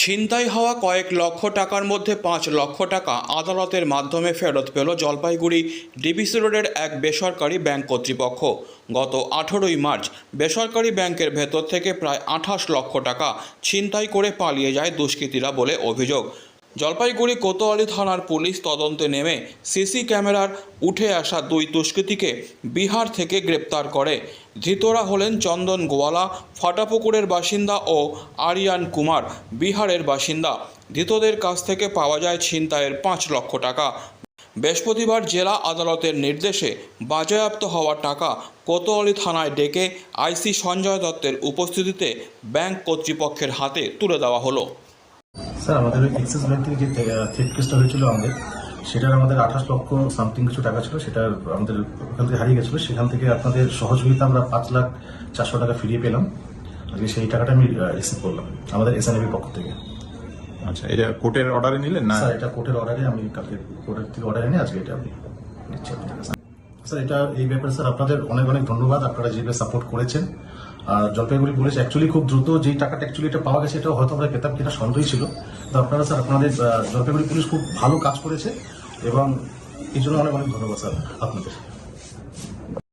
ছিনতাই হওয়া কয়েক লক্ষ টাকার মধ্যে পাঁচ লক্ষ টাকা আদালতের মাধ্যমে ফেরত পেল জলপাইগুড়ি ডিবিসি রোডের এক বেসরকারি ব্যাংক কর্তৃপক্ষ। গত আঠেরোই মার্চ বেসরকারি ব্যাংকের ভেতর থেকে প্রায় আঠাশ লক্ষ টাকা ছিনতাই করে পালিয়ে যায় দুষ্কৃতীরা বলে অভিযোগ। জলপাইগুড়ি কোতোয়ালি থানার পুলিশ তদন্তে নেমে সিসি ক্যামেরার উঠে আসা দুই দুষ্কৃতীকে বিহার থেকে গ্রেপ্তার করে। ধৃতরা হলেন চন্দন গোয়ালা, ফাটাপুকুরের বাসিন্দা ও আরিয়ান কুমার, বিহারের বাসিন্দা। ধৃতদের কাছ থেকে পাওয়া যায় ছিনতাইয়ের পাঁচ লক্ষ টাকা। বৃহস্পতিবার জেলা আদালতের নির্দেশে বাজেয়াপ্ত হওয়া টাকা কোতোয়ালি থানায় ডেকে আইসি সঞ্জয় দত্তের উপস্থিতিতে ব্যাংক কর্তৃপক্ষের হাতে তুলে দেওয়া হলো। স্যার আমাদের ওই এক্সিস ব্যাংক থেকে যে থ্রেড কেসটা হয়েছিল আমাদের সেটার আমাদের আঠাশ লক্ষ সামথিং কিছু টাকা ছিল সেটা আমাদের ওখান থেকে হারিয়ে গেছিল। সেখান থেকে আপনাদের সহযোগিতা আমরা পাঁচ লাখ চারশো টাকা ফিরিয়ে পেলাম। আজকে সেই টাকাটা আমি রিসিভ করলাম আমাদের এসএনএবির পক্ষ থেকে। আচ্ছা এটা কোর্টের অর্ডারে নিলেন না? স্যার এটা কোর্টের অর্ডারে আমি কালকে কোর্টের থেকে অর্ডার এনে আজকে এটা আমি নিচ্ছি আপনার। স্যার এটা এই ব্যাপারে স্যার আপনাদের অনেক অনেক ধন্যবাদ আপনারা যেভাবে সাপোর্ট করেছেন আর জলপাইগুড়ি পুলিশ অ্যাকচুয়ালি খুব দ্রুত যেই টাকাটা অ্যাকচুয়ালি এটা পাওয়া গেছে এটা হয়তো আমরা পেতাম কিনা সন্দেহই ছিল তো আপনারা স্যার আপনাদের জলপাইগুড়ি পুলিশ খুব ভালো কাজ করেছে এবং এই জন্য অনেক অনেক ধন্যবাদ স্যার আপনাদের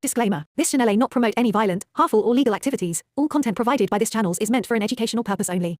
Disclaimer This channel may not promote any violent, harmful, or legal activities. All content provided by this channel is meant for an educational purpose only.